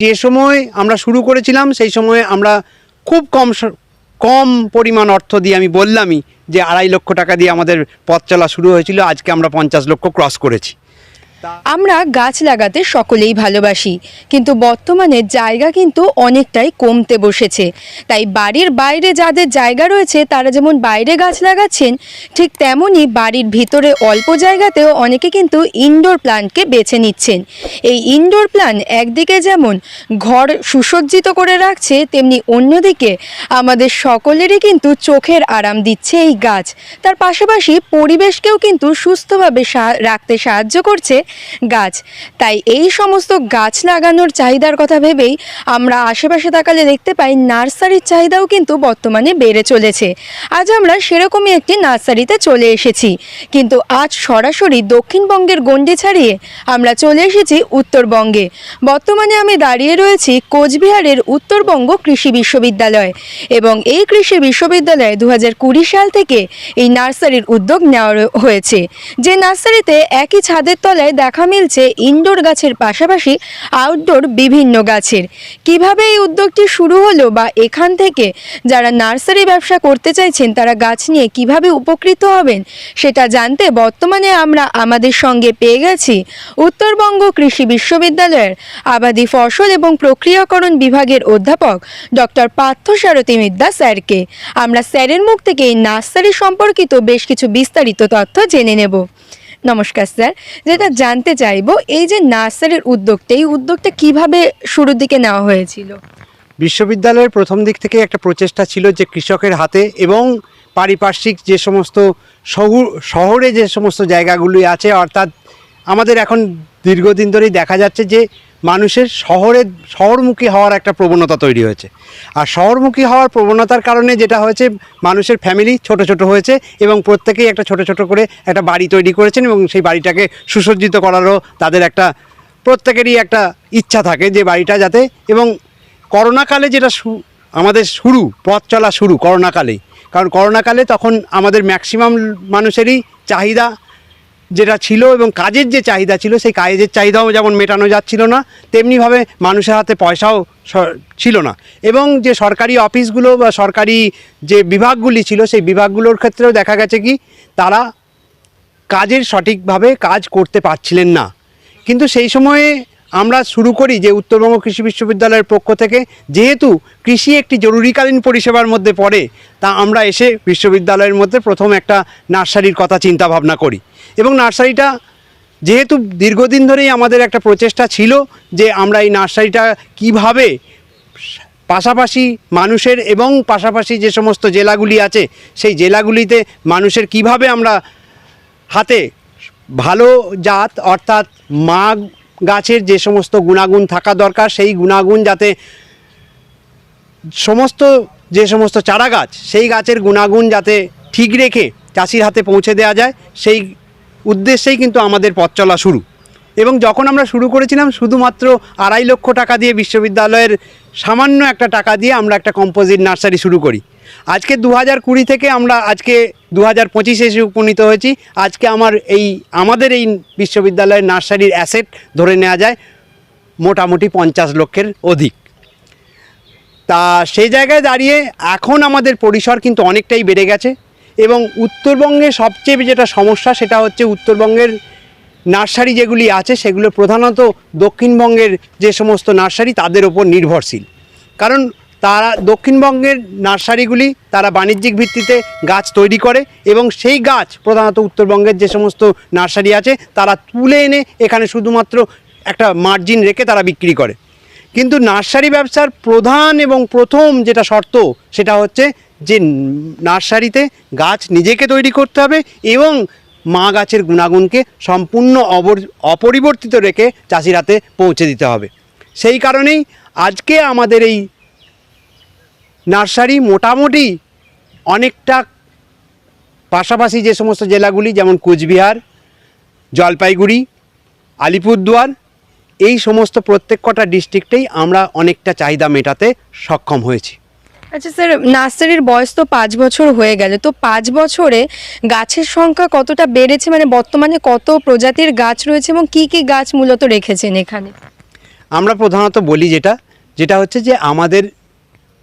যে সময় আমরা শুরু করেছিলাম, সেই সময় আমরা খুব কম কম পরিমাণ অর্থ দিয়ে আমি বললামই যে আড়াই লক্ষ টাকা দিয়ে আমাদের পথ চলা শুরু হয়েছিল। আজকে আমরা পঞ্চাশ লক্ষ ক্রস করেছি। আমরা গাছ লাগাতে সকলেই ভালোবাসি, কিন্তু বর্তমানে জায়গা কিন্তু অনেকটাই কমতে বসেছে। তাই বাড়ির বাইরে যাদের জায়গা রয়েছে, তারা যেমন বাইরে গাছ লাগাচ্ছেন, ঠিক তেমনই বাড়ির ভিতরে অল্প জায়গাতেও অনেকে কিন্তু ইনডোর প্ল্যান্টকে বেছে নিচ্ছেন। এই ইনডোর প্ল্যান্ট একদিকে যেমন ঘর সুসজ্জিত করে রাখছে, তেমনি অন্যদিকে আমাদের সকলেরই কিন্তু চোখের আরাম দিচ্ছে এই গাছ। তার পাশাপাশি পরিবেশকেও কিন্তু সুস্থভাবে রাখতে সাহায্য করছে গাছ। তাই এই সমস্ত গাছ লাগানোর চাহিদার কথা ভেবেই আমরা আশেপাশে তাকালে দেখতে পাই নার্সারির চাহিদাও কিন্তু বর্তমানে বেড়ে চলেছে। আজ আমরা সেরকমই একটি নার্সারিতে চলে এসেছি। কিন্তু আজ সরাসরি দক্ষিণবঙ্গের গণ্ডি ছাড়িয়ে আমরা চলে এসেছি উত্তরবঙ্গে। বর্তমানে আমি দাঁড়িয়ে রয়েছি কোচবিহারের উত্তরবঙ্গ কৃষি বিশ্ববিদ্যালয় এবং এই কৃষি বিশ্ববিদ্যালয়ে দু সাল থেকে এই নার্সারির উদ্যোগ নেওয়া হয়েছে। যে নার্সারিতে একই ছাদের তলায় দেখা মিলছে ইনডোর গাছের পাশাপাশি আউটডোর বিভিন্ন গাছের। কীভাবে এই উদ্যোগটি শুরু হলো বা এখান থেকে যারা নার্সারি ব্যবসা করতে চাইছেন, তারা গাছ নিয়ে কীভাবে উপকৃত হবেন, সেটা জানতে বর্তমানে আমরা আমাদের সঙ্গে পেয়ে গেছি উত্তরবঙ্গ কৃষি বিশ্ববিদ্যালয়ের আবাদি ফসল এবং প্রক্রিয়াকরণ বিভাগের অধ্যাপক ডক্টর পার্থ সারথী মিদ্যা স্যারকে। আমরা স্যারের মুখ থেকে এই নার্সারি সম্পর্কিত বেশ কিছু বিস্তারিত তথ্য জেনে নেব। নমস্কার, স্যার। যেটা জানতে চাইব, এই যে নার্সারির উদ্যোগটা, এই উদ্যোগটা কীভাবে শুরুর দিকে নেওয়া হয়েছিল? বিশ্ববিদ্যালয়ের প্রথম দিক থেকে একটা প্রচেষ্টা ছিল যে কৃষকের হাতে এবং পারিপার্শ্বিক যে সমস্ত শহর যে সমস্ত জায়গাগুলি আছে, অর্থাৎ আমাদের এখন দীর্ঘদিন ধরেই দেখা যাচ্ছে যে মানুষের শহরে, শহরমুখী হওয়ার একটা প্রবণতা তৈরি হয়েছে। আর শহরমুখী হওয়ার প্রবণতার কারণে যেটা হয়েছে, মানুষের ফ্যামিলি ছোট ছোট হয়েছে এবং প্রত্যেকেই একটা ছোট ছোট করে একটা বাড়ি তৈরি করেছেন এবং সেই বাড়িটাকে সুসজ্জিত করারও তাদের একটা, প্রত্যেকেরই একটা ইচ্ছা থাকে যে বাড়িটা যাতে এবং করোনাকালে যেটা আমাদের শুরু, পথ চলা শুরু করোনাকালেই। কারণ করোনাকালে তখন আমাদের ম্যাক্সিমাম মানুষেরই চাহিদা যেটা ছিল এবং কাজের যে চাহিদা ছিল, সেই কাজের চাহিদাও যেমন মেটানো যাচ্ছিল না, তেমনিভাবে মানুষের হাতে পয়সাও ছিল না। এবং যে সরকারি অফিসগুলো বা সরকারি যে বিভাগগুলি ছিল, সেই বিভাগগুলোর ক্ষেত্রেও দেখা গেছে কি, তারা কাজের সঠিকভাবে কাজ করতে পারছিলেন না। কিন্তু সেই সময়ে আমরা শুরু করি যে উত্তরবঙ্গ কৃষি বিশ্ববিদ্যালয়ের পক্ষ থেকে। যেহেতু কৃষি একটি জরুরিকালীন পরিষেবার মধ্যে পড়ে, তা আমরা এসে বিশ্ববিদ্যালয়ের মধ্যে প্রথম একটা নার্সারির কথা চিন্তা ভাবনা করি। এবং নার্সারিটা যেহেতু দীর্ঘদিন ধরেই আমাদের একটা প্রচেষ্টা ছিল যে আমরা এই নার্সারিটা কীভাবে পাশাপাশি মানুষের এবং পাশাপাশি যে সমস্ত জেলাগুলি আছে, সেই জেলাগুলিতে মানুষের কীভাবে আমরা হাতে ভালো জাত অর্থাৎ মা গাছের যে সমস্ত গুণাগুণ থাকা দরকার, সেই গুণাগুণ যাতে সমস্ত, যে সমস্ত চারা গাছ, সেই গাছের গুণাগুণ যাতে ঠিক রেখে চাষির হাতে পৌঁছে দেওয়া যায়, সেই উদ্দেশ্যেই কিন্তু আমাদের পথ চলা শুরু। এবং যখন আমরা শুরু করেছিলাম, শুধুমাত্র আড়াই লক্ষ টাকা দিয়ে বিশ্ববিদ্যালয়ের সামান্য একটা টাকা দিয়ে আমরা একটা কম্পোজিট নার্সারি শুরু করি। আজকে দু হাজার কুড়ি থেকে আমরা আজকে দু হাজার পঁচিশে এসে উপনীত হয়েছি। আজকে আমার এই, আমাদের এই বিশ্ববিদ্যালয়ের নার্সারির অ্যাসেট ধরে নেওয়া যায় মোটামুটি পঞ্চাশ লক্ষের অধিক। তা সেই জায়গায় দাঁড়িয়ে এখন আমাদের পরিসর কিন্তু অনেকটাই বেড়ে গেছে এবং উত্তরবঙ্গে সবচেয়ে যেটা সমস্যা সেটা হচ্ছে উত্তরবঙ্গের নার্সারি যেগুলি আছে সেগুলো প্রধানত দক্ষিণবঙ্গের যে সমস্ত নার্সারি তাদের ওপর নির্ভরশীল। কারণ তারা দক্ষিণবঙ্গের নার্সারিগুলি তারা বাণিজ্যিক ভিত্তিতে গাছ তৈরি করে এবং সেই গাছ প্রধানত উত্তরবঙ্গের যে সমস্ত নার্সারি আছে, তারা তুলে এনে এখানে শুধুমাত্র একটা মার্জিন রেখে তারা বিক্রি করে। কিন্তু নার্সারি ব্যবসার প্রধান এবং প্রথম যেটা শর্ত, সেটা হচ্ছে যে নার্সারিতে গাছ নিজেকে তৈরি করতে হবে এবং মা গাছের গুণাগুণকে সম্পূর্ণ অপরিবর্তিত রেখে চাষিরাতে পৌঁছে দিতে হবে। সেই কারণেই আজকে আমাদের এই নার্সারি মোটামুটি অনেকটা পাশাপাশি যে সমস্ত জেলাগুলি যেমন কোচবিহার জলপাইগুড়ি আলিপুরদুয়ার এই সমস্ত প্রত্যেক কটা ডিস্ট্রিক্টেই আমরা অনেকটা চাহিদা মেটাতে সক্ষম হয়েছি। আচ্ছা স্যার নার্সারির বয়স তো পাঁচ বছর হয়ে গেল। তো পাঁচ বছরে গাছের সংখ্যা কতটা বেড়েছে? মানে বর্তমানে কত প্রজাতির গাছ রয়েছে এবং কি কি গাছ মূলত রেখেছেন এখানে? আমরা প্রধানত বলি যেটা যেটা হচ্ছে যে আমাদের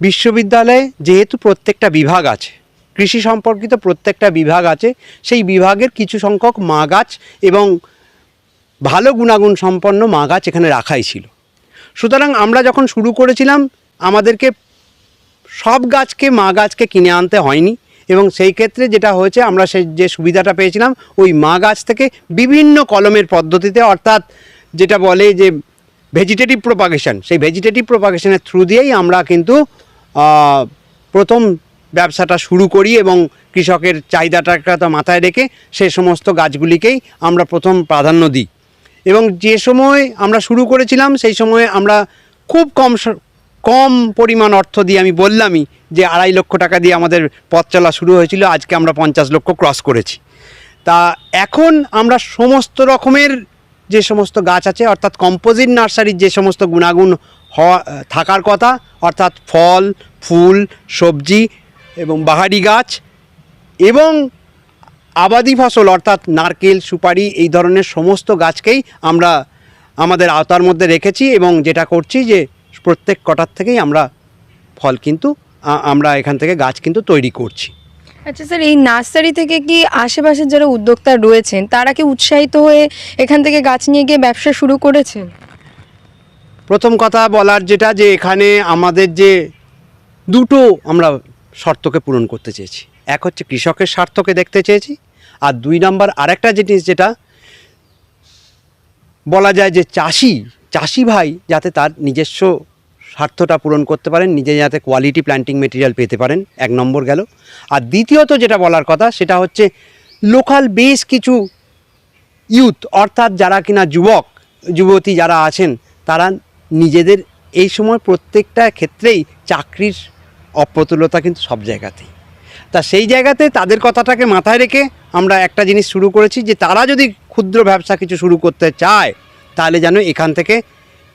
বিশ্ববিদ্যালয়ে যেহেতু প্রত্যেকটা বিভাগ আছে, কৃষি সম্পর্কিত প্রত্যেকটা বিভাগ আছে, সেই বিভাগের কিছু সংখ্যক মা গাছ এবং ভালো গুণাগুণ সম্পন্ন মা গাছ এখানে রাখাই ছিল। সুতরাং আমরা যখন শুরু করেছিলাম, আমাদেরকে সব গাছকে, মা গাছকে কিনে আনতে হয়নি এবং সেই ক্ষেত্রে যেটা হয়েছে, আমরা সেই যে সুবিধাটা পেয়েছিলাম, ওই মা গাছ থেকে বিভিন্ন কলমের পদ্ধতিতে, অর্থাৎ যেটা বলে যে ভেজিটেটিভ প্রোপাগেশন সেই ভেজিটেটিভ প্রোপাগেশনের থ্রু দিয়েই আমরা কিন্তু প্রথম ব্যবসাটা শুরু করি এবং কৃষকের চাহিদাটাকে তো মাথায় রেখে সে সমস্ত গাছগুলিকেই আমরা প্রথম প্রাধান্য দিই। এবং যে সময় আমরা শুরু করেছিলাম, সেই সময়ে আমরা খুব কম কম পরিমাণ অর্থ দিয়ে আমি বললামই যে আড়াই লক্ষ টাকা দিয়ে আমাদের পথ চলা শুরু হয়েছিল, আজকে আমরা পঞ্চাশ লক্ষ ক্রস করেছি। তা এখন আমরা সমস্ত রকমের যে সমস্ত গাছ আছে, অর্থাৎ কম্পোজিট নার্সারির যে সমস্ত গুণাগুণ হওয়া থাকার কথা, অর্থাৎ ফল, ফুল, সবজি এবং বাহারি গাছ এবং আবাদি ফসল, অর্থাৎ নারকেল, সুপারি, এই ধরনের সমস্ত গাছকেই আমরা আমাদের আওতার মধ্যে রেখেছি এবং যেটা করছি যে প্রত্যেক কটার থেকেই আমরা ফল কিন্তু আমরা এখান থেকে গাছ কিন্তু তৈরি করছি। আচ্ছা স্যার, এই নার্সারি থেকে কি আশেপাশের যারা উদ্যোক্তা রয়েছেন, তারা কি উৎসাহিত হয়ে এখান থেকে গাছ নিয়ে গিয়ে ব্যবসা শুরু করেছেন? প্রথম কথা বলার যেটা যে এখানে আমাদের যে দুটো আমরা শর্তকে পূরণ করতে চেয়েছি। এক হচ্ছে কৃষকের স্বার্থকে দেখতে চেয়েছি আর দুই নাম্বার আরেকটা জিনিস যেটা বলা যায় যে চাষি চাষি ভাই যাতে তার নিজস্ব স্বার্থটা পূরণ করতে পারেন, নিজে যাতে কোয়ালিটি প্ল্যান্টিং মেটেরিয়াল পেতে পারেন, এক নম্বর গেল। আর দ্বিতীয়ত যেটা বলার কথা সেটা হচ্ছে লোকাল বেশ কিছু ইউথ অর্থাৎ যারা কিনা যুবক, যুবতী যারা আছেন, তারা নিজেদের এই সময় প্রত্যেকটা ক্ষেত্রেই চাকরির অপ্রতুলতা কিন্তু সব জায়গাতেই। তা সেই জায়গাতে তাদের কথাটাকে মাথায় রেখে আমরা একটা জিনিস শুরু করেছি যে তারা যদি ক্ষুদ্র ব্যবসা কিছু শুরু করতে চায়, তাহলে যেন এখান থেকে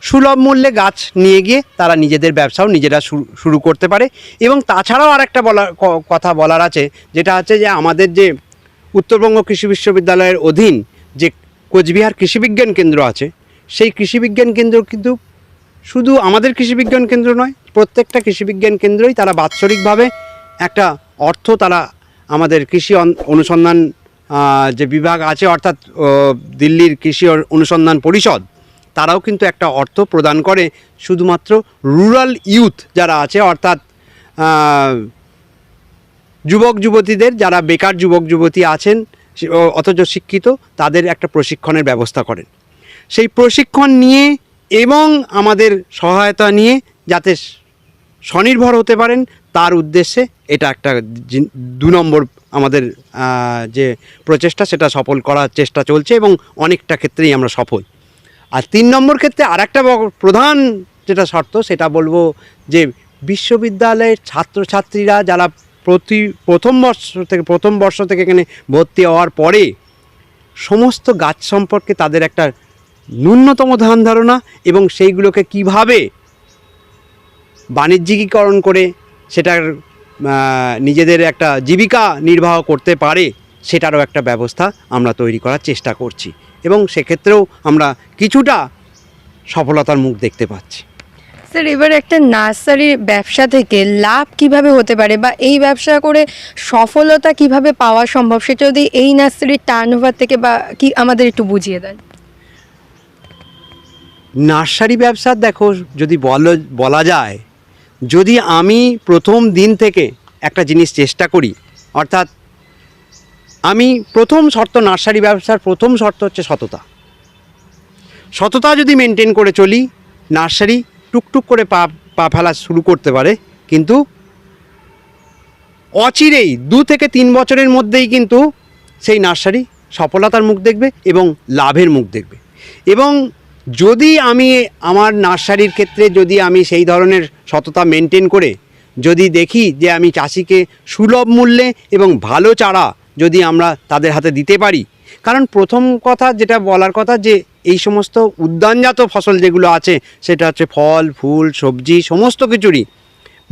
সুলভ মূল্যে গাছ নিয়ে গিয়ে তারা নিজেদের ব্যবসাও নিজেরা শুরু- করতে পারে। এবং তাছাড়াও আরেকটা বলার ক- কথা বলার আছে, যেটা হচ্ছে যে আমাদের যে উত্তরবঙ্গ কৃষি বিশ্ববিদ্যালয়ের অধীন যে কোচবিহার কৃষিবিজ্ঞান কেন্দ্র আছে, সেই কৃষিবিজ্ঞান কেন্দ্র কিন্তু শুধু আমাদের কৃষিবিজ্ঞান কেন্দ্র নয়, প্রত্যেকটা কৃষিবিজ্ঞান কেন্দ্রই তারা বাৎসরিকভাবে একটা অর্থ তারা আমাদের কৃষি অনুসন্ধান যে বিভাগ আছে অর্থাৎ দিল্লির কৃষি অনুসন্ধান পরিষদ, তারাও কিন্তু একটা অর্থ প্রদান করে। শুধুমাত্র রুরাল ইউথ যারা আছে অর্থাৎ যুবক যুবতীদের, যারা বেকার যুবক যুবতী আছেন অথচ শিক্ষিত, তাদের একটা প্রশিক্ষণের ব্যবস্থা করেন। সেই প্রশিক্ষণ নিয়ে এবং আমাদের সহায়তা নিয়ে যাতে স্বনির্ভর হতে পারেন, তার উদ্দেশ্যে এটা একটা দু নম্বর আমাদের যে প্রচেষ্টা, সেটা সফল করার চেষ্টা চলছে এবং অনেকটা ক্ষেত্রেই আমরা সফল। আর তিন নম্বর ক্ষেত্রে আরেকটা বড়- প্রধান যেটা শর্ত, সেটা বলব যে বিশ্ববিদ্যালয়ের ছাত্রছাত্রীরা যারা প্রতি, প্রথম বর্ষ থেকে, প্রথম বর্ষ থেকে এখানে ভর্তি হওয়ার পরে সমস্ত গাছ সম্পর্কে তাদের একটা ন্যূনতম ধ্যান ধারণা এবং সেইগুলোকে কীভাবে বাণিজ্যিকীকরণ করে সেটার নিজেদের একটা জীবিকা নির্বাহ করতে পারে, সেটারও একটা ব্যবস্থা আমরা তৈরি করার চেষ্টা করছি। এবং সেক্ষেত্রেও আমরা কিছুটা সফলতার মুখ দেখতে পাচ্ছি। স্যার, এবার একটা নার্সারির ব্যবসা থেকে লাভ কীভাবে হতে পারে বা এই ব্যবসা করে সফলতা কীভাবে পাওয়া সম্ভব, সেটা যদি এই নার্সারির টার্ন থেকে বা কি আমাদের একটু বুঝিয়ে দেন। নার্সারি ব্যবসার দেখো, যদি বলো, বলা যায়, যদি আমি প্রথম দিন থেকে একটা জিনিস চেষ্টা করি, অর্থাৎ আমি প্রথম শর্ত নার্সারি ব্যবসার প্রথম শর্ত হচ্ছে সততা। সততা যদি মেনটেন করে চলি, নার্সারি টুকটুক করে পা পা ফেলা শুরু করতে পারে, কিন্তু অচিরেই দু থেকে তিন বছরের মধ্যেই কিন্তু সেই নার্সারি সফলতার মুখ দেখবে এবং লাভের মুখ দেখবে। এবং যদি আমি আমার নার্সারির ক্ষেত্রে যদি আমি সেই ধরনের সততা মেনটেন করে, যদি দেখি যে আমি চাষিকে সুলভ মূল্যে এবং ভালো চারা যদি আমরা তাদের হাতে দিতে পারি, কারণ প্রথম কথা যেটা বলার কথা যে এই সমস্ত উদ্যানজাত ফসল যেগুলো আছে, সেটা হচ্ছে ফল, ফুল, সবজি, সমস্ত কিছুরই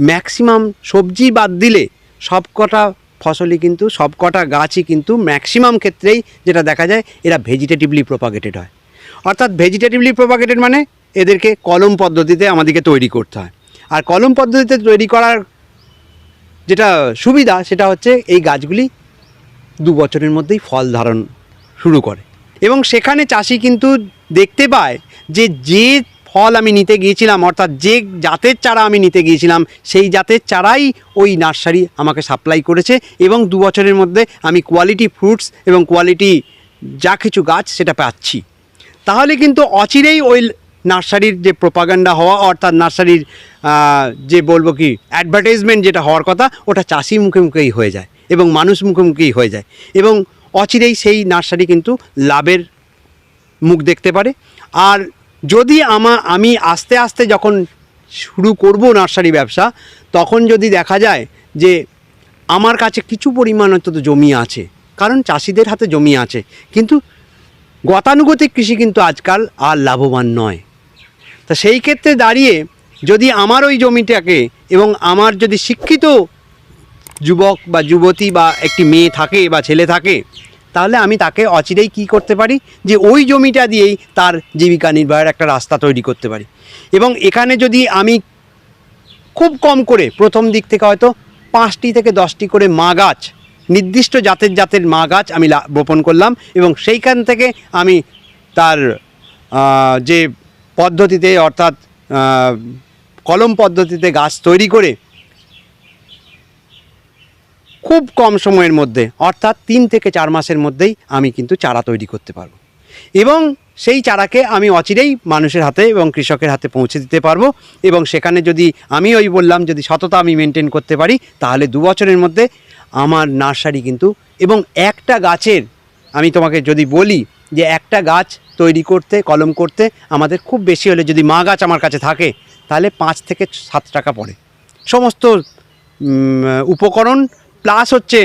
ম্যাক্সিমাম সবজি বাদ দিলে সব কটা ফসলই কিন্তু সব কটা গাছই কিন্তু ম্যাক্সিমাম ক্ষেত্রেই যেটা দেখা যায়, এরা ভেজিটেটিভলি প্রপাগেটেড হয়। অর্থাৎ ভেজিটেটিভলি প্রপাগেটেড মানে এদেরকে কলম পদ্ধতিতে আমাদেরকে তৈরি করতে হয়। আর কলম পদ্ধতিতে তৈরি করার যেটা সুবিধা, সেটা হচ্ছে এই গাছগুলি দু বছরের মধ্যেই ফল ধারণ শুরু করে। এবং সেখানে চাষি কিন্তু দেখতে পায় যে যে ফল আমি নিতে গিয়েছিলাম, অর্থাৎ যে জাতের চারা আমি নিতে গিয়েছিলাম, সেই জাতের চারাই ওই নার্সারি আমাকে সাপ্লাই করেছে এবং দু বছরের মধ্যে আমি কোয়ালিটি ফ্রুটস এবং কোয়ালিটি যা কিছু গাছ সেটা পাচ্ছি। তাহলে কিন্তু অচিরেই ওই নার্সারির যে প্রোপাগান্ডা হওয়া, অর্থাৎ নার্সারির যে বলব কি অ্যাডভার্টাইজমেন্ট যেটা হওয়ার কথা, ওটা চাষি মুখে মুখেই হয়ে যায় এবং মানুষ মুখে মুখেই হয়ে যায় এবং অচিরেই সেই নার্সারি কিন্তু লাভের মুখ দেখতে পারে। আর যদি আমা, আমি আস্তে আস্তে যখন শুরু করব নার্সারি ব্যবসা, তখন যদি দেখা যায় যে আমার কাছে কিছু পরিমাণ অন্তত জমি আছে, কারণ চাষিদের হাতে জমি আছে, কিন্তু গতানুগতিক কৃষি কিন্তু আজকাল আর লাভবান নয়। তা সেই ক্ষেত্রে দাঁড়িয়ে যদি আমার ওই জমিটাকে এবং আমার যদি শিক্ষিত যুবক বা যুবতী বা একটি মেয়ে থাকে বা ছেলে থাকে, তাহলে আমি তাকে অচিরেই কি করতে পারি? যে ওই জমিটা দিয়েই তার জীবিকা নির্বাহের একটা রাস্তা তৈরি করতে পারি। এবং এখানে যদি আমি খুব কম করে, প্রথম দিক থেকে হয়তো পাঁচটি থেকে দশটি করে মা গাছ নির্দিষ্ট জাতের জাতের মা গাছ আমি বপন করলাম এবং সেইখান থেকে আমি তার যে পদ্ধতিতে অর্থাৎ কলম পদ্ধতিতে গাছ তৈরি করে খুব কম সময়ের মধ্যে, অর্থাৎ তিন থেকে চার মাসের মধ্যেই আমি কিন্তু চারা তৈরি করতে পারব। এবং সেই চারাকে আমি অচিরেই মানুষের হাতে এবং কৃষকের হাতে পৌঁছে দিতে পারব এবং সেখানে যদি আমি ওই বললাম যদি সততা আমি মেনটেন করতে পারি, তাহলে দু বছরের মধ্যে আমার নার্সারি কিন্তু, এবং একটা গাছের, আমি তোমাকে যদি বলি যে একটা গাছ তৈরি করতে, কলম করতে আমাদের খুব বেশি হলে যদি মা গাছ আমার কাছে থাকে, তাহলে পাঁচ থেকে সাত টাকা পড়ে। সমস্ত উপকরণ প্লাস হচ্ছে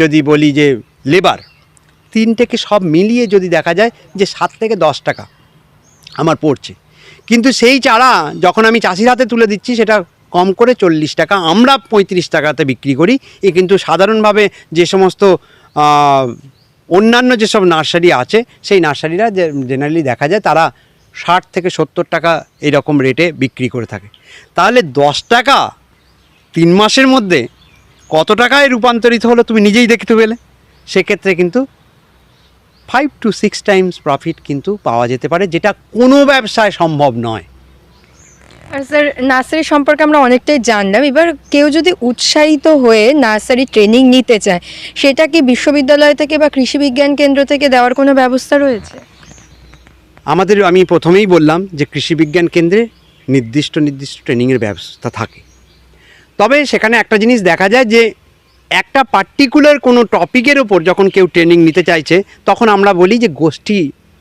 যদি বলি যে লেবার তিনটেকে সব মিলিয়ে যদি দেখা যায় যে সাত থেকে দশ টাকা আমার পড়ছে। কিন্তু সেই চারা যখন আমি চাষির হাতে তুলে দিচ্ছি, সেটা কম করে চল্লিশ টাকা, আমরা পঁয়ত্রিশ টাকাতে বিক্রি করি। এ কিন্তু সাধারণভাবে যে সমস্ত অন্যান্য যেসব নার্সারি আছে, সেই নার্সারিরা জেনারেলি দেখা যায় তারা ষাট থেকে সত্তর টাকা এইরকম রেটে বিক্রি করে থাকে। তাহলে দশ টাকা তিন মাসের মধ্যে কত টাকায় রূপান্তরিত হলো তুমি নিজেই দেখতে পেলে? সেক্ষেত্রে কিন্তু five two six times profit কিন্তু পাওয়া যেতে পারে, যেটা কোনো ব্যবসায় সম্ভব নয়। স্যার, নার্সারি সম্পর্কে আমরা অনেকটাই জানলাম। এবার কেউ যদি উৎসাহিত হয়ে নার্সারি ট্রেনিং নিতে চায়, সেটা কি বিশ্ববিদ্যালয় থেকে বা কৃষি বিজ্ঞান কেন্দ্র থেকে দেওয়ার কোনো ব্যবস্থা রয়েছে? আমাদের, আমি প্রথমেই বললাম যে কৃষি বিজ্ঞান কেন্দ্রে নির্দিষ্ট নির্দিষ্ট ট্রেনিংয়ের ব্যবস্থা থাকে। তবে সেখানে একটা জিনিস দেখা যায় যে একটা পার্টিকুলার কোনো টপিকের ওপর যখন কেউ ট্রেনিং নিতে চাইছে, তখন আমরা বলি যে গোষ্ঠী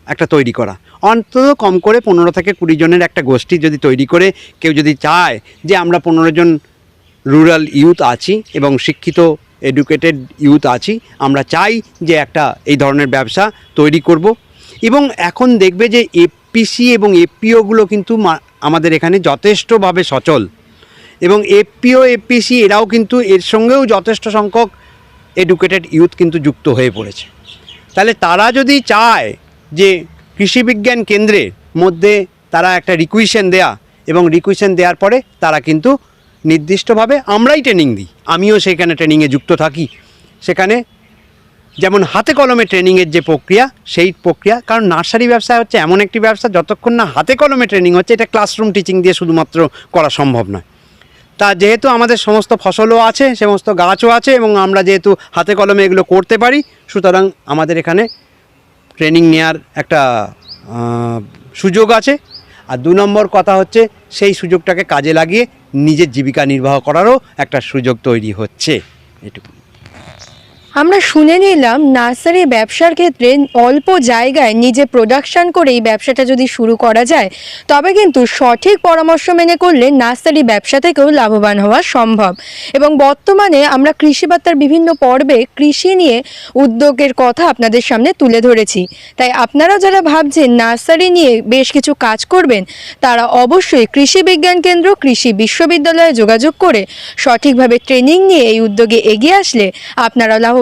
একটা তৈরি করা। অন্তত কম করে পনেরো থেকে কুড়ি জনের একটা গোষ্ঠী যদি তৈরি করে, কেউ যদি চায় যে আমরা পনেরো জন রুরাল ইউথ আছি এবং শিক্ষিত এডুকেটেড ইউথ আছি, আমরা চাই যে একটা এই ধরনের ব্যবসা তৈরি করব। এবং এখন দেখবে যে এপিসি এবং এপিওগুলো কিন্তু আমাদের এখানে যথেষ্টভাবে সচল। এবং এপিও এপিসি এরাও কিন্তু এর সঙ্গেও যথেষ্ট সংখ্যক এডুকেটেড ইউথ কিন্তু যুক্ত হয়ে পড়েছে। তাহলে তারা যদি চায় যে কৃষি বিজ্ঞান কেন্দ্রের মধ্যে তারা একটা রিকুইশন দেয়া এবং রিকুইশন দেওয়ার পরে তারা কিন্তু নির্দিষ্টভাবে আমরাই ট্রেনিং দিই। আমিও সেখানে ট্রেনিংয়ে যুক্ত থাকি। সেখানে যেমন হাতে কলমে ট্রেনিংয়ের যে প্রক্রিয়া, সেই প্রক্রিয়া, কারণ নার্সারি ব্যবসা হচ্ছে এমন একটি ব্যবসা, যতক্ষণ না হাতে কলমে ট্রেনিং হচ্ছে, এটা ক্লাসরুম টিচিং দিয়ে শুধুমাত্র করা সম্ভব নয়। তা যেহেতু আমাদের সমস্ত ফসলও আছে, সমস্ত গাছও আছে, এবং আমরা যেহেতু হাতে কলমে এগুলো করতে পারি, সুতরাং আমাদের এখানে ট্রেনিং নেওয়ার একটা সুযোগ আছে। আর দু নম্বর কথা হচ্ছে, সেই সুযোগটাকে কাজে লাগিয়ে নিজের জীবিকা নির্বাহ করারও একটা সুযোগ তৈরি হচ্ছে। এটুকু আমরা শুনে নিলাম, নার্সারি ব্যবসার ক্ষেত্রে অল্প জায়গায় নিজে প্রোডাকশন করে এই ব্যবসাটা যদি শুরু করা যায়, তবে কিন্তু সঠিক পরামর্শ মেনে করলে নার্সারি ব্যবসা থেকেও লাভবান হওয়া সম্ভব। এবং বর্তমানে আমরা কৃষি বার্তার বিভিন্ন পর্বে কৃষি নিয়ে উদ্যোগের কথা আপনাদের সামনে তুলে ধরেছি। তাই আপনারা যারা ভাবছেন নার্সারি নিয়ে বেশ কিছু কাজ করবেন, তারা অবশ্যই কৃষি বিজ্ঞান কেন্দ্র, কৃষি বিশ্ববিদ্যালয়ে যোগাযোগ করে সঠিকভাবে ট্রেনিং নিয়ে এই উদ্যোগে এগিয়ে আসলে আপনারা লাভবান